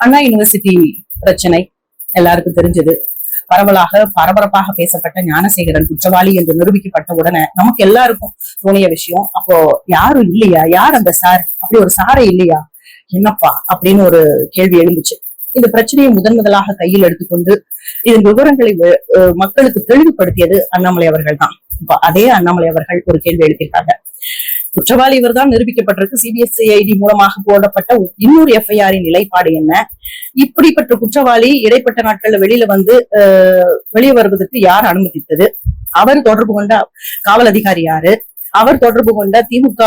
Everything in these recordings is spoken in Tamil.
அண்ணா யூனிவர்சிட்டி பிரச்சனை. எல்லாருக்கும் தெரிஞ்சது. பரவலாக பரபரப்பாக பேசப்பட்ட ஞானசேகரன் குற்றவாளி என்று நிரூபிக்கப்பட்ட உடனே நமக்கு எல்லாருக்கும் தோணிய விஷயம் அப்போ யாரும் இல்லையா? யார் அந்த சார்? அப்படி ஒரு சாரை இல்லையா? என்னப்பா? அப்படின்னு ஒரு கேள்வி எழுந்துச்சு. இந்த பிரச்சனையை முதன் முதலாக கையில் எடுத்துக்கொண்டு இதன் விவரங்களை மக்களுக்கு தெளிவுபடுத்தியது அண்ணாமலை அவர்கள் தான். அதே அண்ணாமலை அவர்கள் ஒரு கேள்வி எழுப்பியிருக்காங்க குற்றவாளி இவர்தான் நிரூபிக்கப்பட்டிருக்கு. சிபிஎஸ்சிஐடி மூலமாக போடப்பட்ட இன்னொரு எஃப்ஐஆரின் நிலைப்பாடு என்ன? இப்படிப்பட்ட குற்றவாளி இடைப்பட்ட நாட்கள்ல வெளியில வந்து வெளியே வருவதற்கு யார் அனுமதித்தது? அவர் தொடர்பு கொண்ட காவல் அதிகாரி யாரு? அவர் தொடர்பு கொண்ட திமுக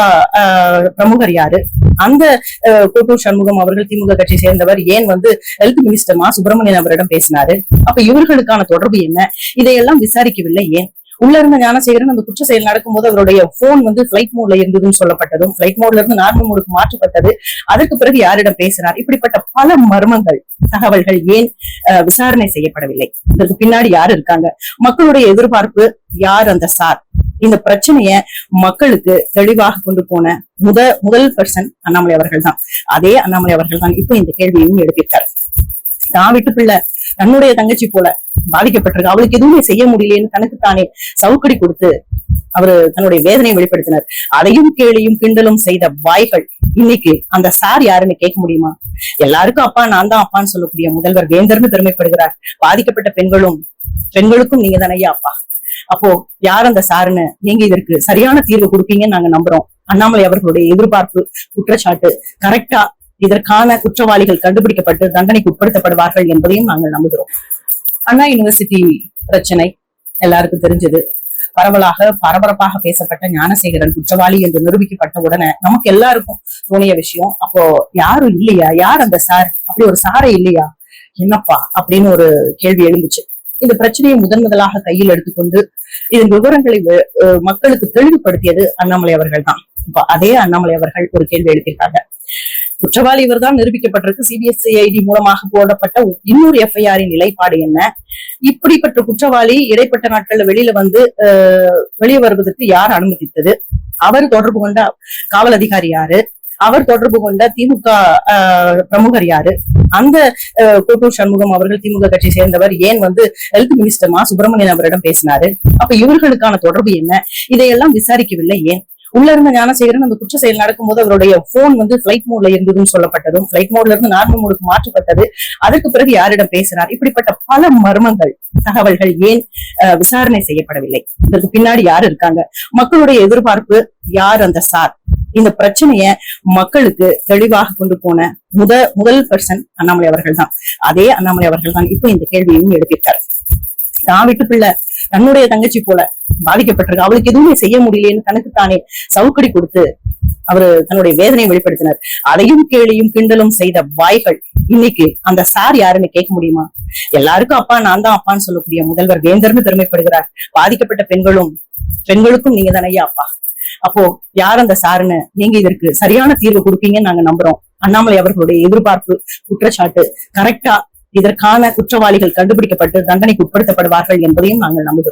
பிரமுகர் யாரு? அந்த கோட்டூர் சண்முகம் அவர்கள் திமுக கட்சி சேர்ந்தவர் ஏன் வந்து ஹெல்த் மினிஸ்டர் மா சுப்பிரமணியன் அவரிடம் பேசினாரு? அப்ப இவர்களுக்கான தொடர்பு என்ன? இதையெல்லாம் விசாரிக்கவில்லை ஏன்? உள்ள இருந்த ஞானசேகரன் அந்த குற்ற செயல் நடக்கும்போது அவருடைய போன் வந்து பிளைட் மோட்ல இருந்ததுன்னு சொல்லப்பட்டதும் பிளைட் மோட்ல இருந்து நார்மல் மோடுக்கு மாற்றப்பட்டது. அதற்கு பிறகு யாரிடம் பேசினார்? இப்படிப்பட்ட பல மர்மங்கள் தகவல்கள் ஏன் விசாரணை செய்யப்படவில்லை? இதற்கு பின்னாடி யார் இருக்காங்க? மக்களுடைய எதிர்பார்ப்பு யார் அந்த சார்? இந்த பிரச்சனைய மக்களுக்கு தெளிவாக கொண்டு போன முத முதல் பர்சன் அண்ணாமலை அவர்கள் தான் அதே அண்ணாமலை அவர்கள் தான் இப்ப இந்த கேள்வியையும் எடுத்திருக்காரு தான் விட்டு பிள்ளை தன்னுடைய தங்கச்சி போல பாதிக்கப்பட்டிருக்கு. அவளுக்கு எதுவுமே செய்ய முடியலையேன்னு தனக்கு தானே சவுக்கடி கொடுத்து அவரு தன்னுடைய வேதனையை வெளிப்படுத்தினார். அதையும் கேளியும் கிண்டலும் செய்த வாய்கள் இன்னைக்கு அந்த சார் யாருன்னு கேட்க முடியுமா? எல்லாருக்கும் அப்பா நான் தான் அப்பான்னு சொல்லக்கூடிய முதல்வர் வேந்தர்னு பெருமைப்படுகிறார். பாதிக்கப்பட்ட பெண்களும் பெண்களுக்கும் நீங்க தானே அப்பா. அப்போ யார் அந்த சாருன்னு நீங்க இதற்கு சரியான தீர்வு கொடுப்பீங்கன்னு நாங்க நம்புறோம். அண்ணாமலை அவர்களுடைய எதிர்பார்ப்பு குற்றச்சாட்டு கரெக்டா இதற்கான குற்றவாளிகள் கண்டுபிடிக்கப்பட்டு தண்டனைக்கு உட்படுத்தப்படுவார்கள் என்பதையும் நாங்கள் நம்புகிறோம். அண்ணா யூனிவர்சிட்டி பிரச்சனை எல்லாருக்கும் தெரிஞ்சது. பரவலாக பரபரப்பாக பேசப்பட்ட ஞானசேகரன் குற்றவாளி என்று நிரூபிக்கப்பட்ட உடனே நமக்கு எல்லாருக்கும் தோணிய விஷயம் அப்போ யாரும் இல்லையா? யார் அந்த சார்? அப்படி ஒரு சாரே இல்லையா? என்னப்பா? அப்படின்னு ஒரு கேள்வி எழுந்துச்சு. இந்த பிரச்சனையை முதன் முதலாக கையில் எடுத்துக்கொண்டு இதன் விவரங்களை மக்களுக்கு தெளிவுபடுத்தியது அண்ணாமலை அவர்கள் தான் இப்ப அதே அண்ணாமலை அவர்கள் ஒரு கேள்வி எழுப்பியிருக்காங்க குற்றவாளி இவர்தான் நிரூபிக்கப்பட்டிருக்கு. சிபிஎஸ்சிஐடி மூலமாக போடப்பட்ட இன்னொரு எஃப்ஐஆரின் நிலைப்பாடு என்ன? இப்படிப்பட்ட குற்றவாளி இடைப்பட்ட நாட்கள்ல வெளியில வந்து வெளியே வருவதற்கு யார் அனுமதித்தது? அவர் தொடர்பு கொண்ட காவல் அதிகாரி யாரு? அவர் தொடர்பு கொண்ட திமுக பிரமுகர் யாரு? அந்த கோட்டூர் சண்முகம் அவர்கள் திமுக கட்சி சேர்ந்தவர் ஏன் வந்து ஹெல்த் மினிஸ்டர் மா சுப்பிரமணியன் அவரிடம் பேசினாரு? அப்ப இவர்களுக்கான தொடர்பு என்ன? இதையெல்லாம் விசாரிக்கவில்லை ஏன்? உள்ள இருந்த ஞானசேகரன் அந்த குற்ற செயல் நடக்கும்போது அவருடைய போன் வந்து பிளைட் மோட்ல இருந்ததுன்னு சொல்லப்பட்டதும் பிளைட் மோட்ல இருந்து நார்மல் மோடுக்கு மாற்றப்பட்டது. அதற்கு பிறகு யாரிடம் பேசினார்? இப்படிப்பட்ட பல மர்மங்கள் தகவல்கள் ஏன் அஹ், விசாரணை செய்யப்படவில்லை? இதற்கு பின்னாடி யார் இருக்காங்க? மக்களுடைய எதிர்பார்ப்பு யார் அந்த சார்? இந்த பிரச்சனைய மக்களுக்கு தெளிவாக கொண்டு போன முத முதல் பர்சன் அண்ணாமலை அவர்கள் தான் அதே அண்ணாமலை அவர்கள் தான் இப்ப இந்த கேள்வியையும் எழுப்பியிருக்காரு தான் விட்டு பிள்ளை தன்னுடைய தங்கச்சி போல பாதிக்கப்பட்டிருக்கு. அவளுக்கு எதுவுமே செய்ய முடியலன்னு தனக்கு தானே சவுக்கடி கொடுத்து அவரு தன்னுடைய வேதனையை வெளிப்படுத்தினார். அதையும் கேளியும் கிண்டலும் செய்த வாய்கள் இன்னைக்கு அந்த சார் யாருன்னு கேட்க முடியுமா? எல்லாருக்கும் அப்பா நான் தான் அப்பான்னு சொல்லக்கூடிய முதல்வர் வேந்தர்னு பெருமைப்படுகிறார். பாதிக்கப்பட்ட பெண்களும் பெண்களுக்கும் நீங்க தானே ஐயா அப்பா. அப்போ யார் அந்த சாருன்னு நீங்க இதற்கு சரியான தீர்வு கொடுப்பீங்கன்னு நாங்க நம்புறோம். அண்ணாமலை அவர்களுடைய எதிர்பார்ப்பு குற்றச்சாட்டு கரெக்டா இதற்கான குற்றவாளிகள் கண்டுபிடிக்கப்பட்டு தண்டனைக்கு உட்படுத்தப்படுவார்கள் என்பதையும் நாங்கள் நம்புகிறோம்.